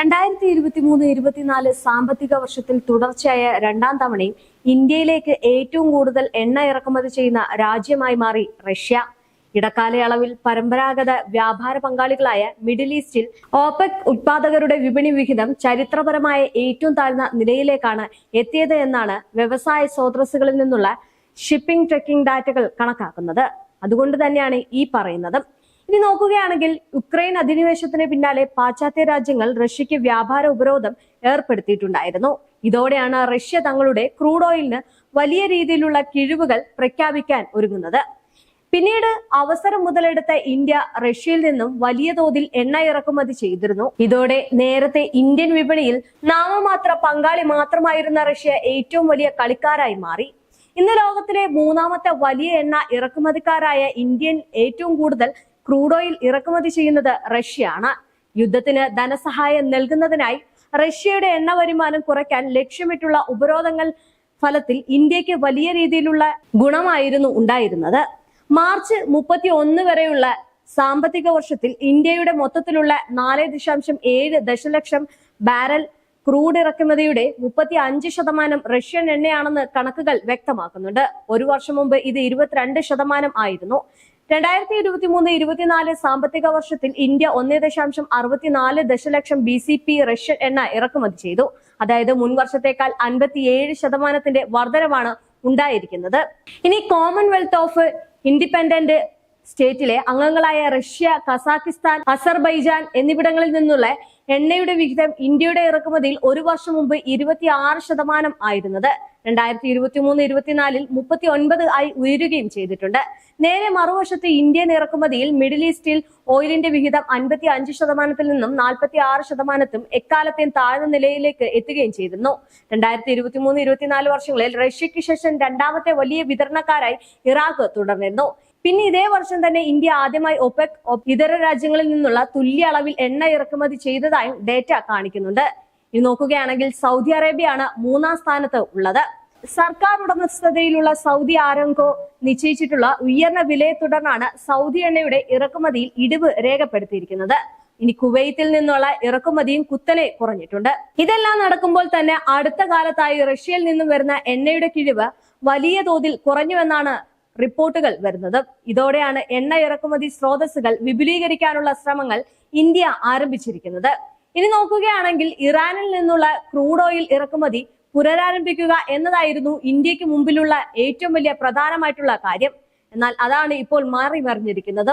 രണ്ടായിരത്തി ഇരുപത്തി മൂന്ന് ഇരുപത്തിനാല് സാമ്പത്തിക വർഷത്തിൽ തുടർച്ചയായ രണ്ടാം തവണയും ഇന്ത്യയിലേക്ക് ഏറ്റവും കൂടുതൽ എണ്ണ ഇറക്കുമതി ചെയ്യുന്ന രാജ്യമായി മാറി റഷ്യ. ഇടക്കാലയളവിൽ പരമ്പരാഗത വ്യാപാര പങ്കാളികളായ മിഡിൽ ഈസ്റ്റിൽ ഓപെക് ഉത്പാദകരുടെ വിപണി വിഹിതം ചരിത്രപരമായ ഏറ്റവും താഴ്ന്ന നിലയിലേക്കാണ് എത്തിയത് എന്നാണ് വ്യവസായ സ്രോതസ്സുകളിൽ നിന്നുള്ള ഷിപ്പിംഗ് ട്രക്കിംഗ് ഡാറ്റകൾ കണക്കാക്കുന്നത്. അതുകൊണ്ട് തന്നെയാണ് ഈ പറയുന്നത്. ഇനി നോക്കുകയാണെങ്കിൽ യുക്രൈൻ അധിനിവേശത്തിന് പിന്നാലെ പാശ്ചാത്യ രാജ്യങ്ങൾ റഷ്യക്ക് വ്യാപാര ഉപരോധം ഏർപ്പെടുത്തിയിട്ടുണ്ടായിരുന്നു. ഇതോടെയാണ് റഷ്യ തങ്ങളുടെ ക്രൂഡ് ഓയിലിന് വലിയ രീതിയിലുള്ള കിഴിവുകൾ പ്രഖ്യാപിക്കാൻ ഒരുങ്ങുന്നത്. പിന്നീട് അവസരം മുതലെടുത്ത ഇന്ത്യ റഷ്യയിൽ നിന്നും വലിയ തോതിൽ എണ്ണ ഇറക്കുമതി ചെയ്തിരുന്നു. ഇതോടെ നേരത്തെ ഇന്ത്യൻ വിപണിയിൽ നാമമാത്ര പങ്കാളി മാത്രമായിരുന്ന റഷ്യ ഏറ്റവും വലിയ കളിക്കാരായി മാറി. ഇന്ന് ലോകത്തിലെ മൂന്നാമത്തെ വലിയ എണ്ണ ഇറക്കുമതിക്കാരായ ഇന്ത്യൻ ഏറ്റവും കൂടുതൽ ക്രൂഡ് ഓയിൽ ഇറക്കുമതി ചെയ്യുന്നത് റഷ്യയാണ്. യുദ്ധത്തിന് ധനസഹായം നൽകുന്നതിനായി റഷ്യയുടെ എണ്ണ വരുമാനം കുറയ്ക്കാൻ ലക്ഷ്യമിട്ടുള്ള ഉപരോധങ്ങൾ ഫലത്തിൽ ഇന്ത്യയ്ക്ക് വലിയ രീതിയിലുള്ള ഗുണമായിരുന്നു ഉണ്ടായിരുന്നത്. മാർച്ച് മുപ്പത്തി ഒന്ന് വരെയുള്ള സാമ്പത്തിക വർഷത്തിൽ ഇന്ത്യയുടെ മൊത്തത്തിലുള്ള നാല് ദശാംശം ഏഴ് ദശലക്ഷം ബാരൽ ക്രൂഡ് ഇറക്കുമതിയുടെ മുപ്പത്തി അഞ്ച് ശതമാനം റഷ്യൻ എണ്ണയാണെന്ന് കണക്കുകൾ വ്യക്തമാക്കുന്നുണ്ട്. ഒരു വർഷം മുമ്പ് ഇത് ഇരുപത്തിരണ്ട് ശതമാനം ആയിരുന്നു. രണ്ടായിരത്തി ഇരുപത്തി മൂന്ന് ഇരുപത്തിനാല് സാമ്പത്തിക വർഷത്തിൽ ഇന്ത്യ ഒന്നേ ദശാംശം അറുപത്തിനാല് ദശലക്ഷം ബി സി പി റഷ്യൻ എണ്ണ ഇറക്കുമതി ചെയ്തു. അതായത് മുൻ വർഷത്തേക്കാൾ അൻപത്തിയേഴ് ശതമാനത്തിന്റെ വർധനവാണ് ഉണ്ടായിരിക്കുന്നത്. ഇനി കോമൺവെൽത്ത് ഓഫ് ഇൻഡിപെൻഡന്റ് സ്റ്റേറ്റിലെ അംഗങ്ങളായ റഷ്യ കസാക്കിസ്ഥാൻ അസർബൈജാൻ എന്നിവിടങ്ങളിൽ നിന്നുള്ള എണ്ണയുടെ വിഹിതം ഇന്ത്യയുടെ ഇറക്കുമതിയിൽ ഒരു വർഷം മുമ്പ് ഇരുപത്തി ആറ് ശതമാനം ആയിരുന്നത്. രണ്ടായിരത്തി ഇരുപത്തി മൂന്ന് ഇരുപത്തിനാലിൽ മുപ്പത്തി ഒൻപത് ആയി ഉയരുകയും ചെയ്തിട്ടുണ്ട്. നേരെ മറുവശത്ത് ഇന്ത്യൻ ഇറക്കുമതിയിൽ മിഡിൽ ഈസ്റ്റിൽ ഓയിലിന്റെ വിഹിതം അൻപത്തി അഞ്ച് ശതമാനത്തിൽ നിന്നും നാൽപ്പത്തി ആറ് ശതമാനത്തും എക്കാലത്തെയും താഴ്ന്ന നിലയിലേക്ക് എത്തുകയും ചെയ്തിരുന്നു. രണ്ടായിരത്തി ഇരുപത്തി മൂന്ന് ഇരുപത്തിനാല് വർഷങ്ങളിൽ റഷ്യയ്ക്ക് ശേഷം രണ്ടാമത്തെ വലിയ വിതരണക്കാരായി ഇറാഖ് തുടർന്നിരുന്നു. പിന്നെ ഇതേ വർഷം തന്നെ ഇന്ത്യ ആദ്യമായി ഒപെക് ഇതര രാജ്യങ്ങളിൽ നിന്നുള്ള തുല്യ അളവിൽ എണ്ണ ഇറക്കുമതി ചെയ്തതായും ഡേറ്റ കാണിക്കുന്നുണ്ട്. ഇത് നോക്കുകയാണെങ്കിൽ സൗദി അറേബ്യയാണ് മൂന്നാം സ്ഥാനത്ത് ഉള്ളത്. സർക്കാർ ഉടമസ്ഥതയിലുള്ള സൗദി ആരംകോ നിശ്ചയിച്ചിട്ടുള്ള ഉയർന്ന വിലയെ തുടർന്നാണ് സൗദി എണ്ണയുടെ ഇറക്കുമതിയിൽ ഇടിവ് രേഖപ്പെടുത്തിയിരിക്കുന്നത്. ഇനി കുവൈത്തിൽ നിന്നുള്ള ഇറക്കുമതിയും കുത്തനെ കുറഞ്ഞിട്ടുണ്ട്. ഇതെല്ലാം നടക്കുമ്പോൾ തന്നെ അടുത്ത കാലത്തായി റഷ്യയിൽ നിന്നും വരുന്ന എണ്ണയുടെ കിഴിവ് വലിയ തോതിൽ കുറഞ്ഞുവെന്നാണ് റിപ്പോർട്ടുകൾ വരുന്നത്. ഇതോടെയാണ് എണ്ണ ഇറക്കുമതി സ്രോതസ്സുകൾ വിപുലീകരിക്കാനുള്ള ശ്രമങ്ങൾ ഇന്ത്യ ആരംഭിച്ചിരിക്കുന്നത്. ഇനി നോക്കുകയാണെങ്കിൽ ഇറാനിൽ നിന്നുള്ള ക്രൂഡ് ഓയിൽ ഇറക്കുമതി പുനരാരംഭിക്കുക എന്നതായിരുന്നു ഇന്ത്യയ്ക്ക് മുമ്പിലുള്ള ഏറ്റവും വലിയ പ്രധാനമായിട്ടുള്ള കാര്യം. എന്നാൽ അതാണ് ഇപ്പോൾ മാറി മറിഞ്ഞിരിക്കുന്നത്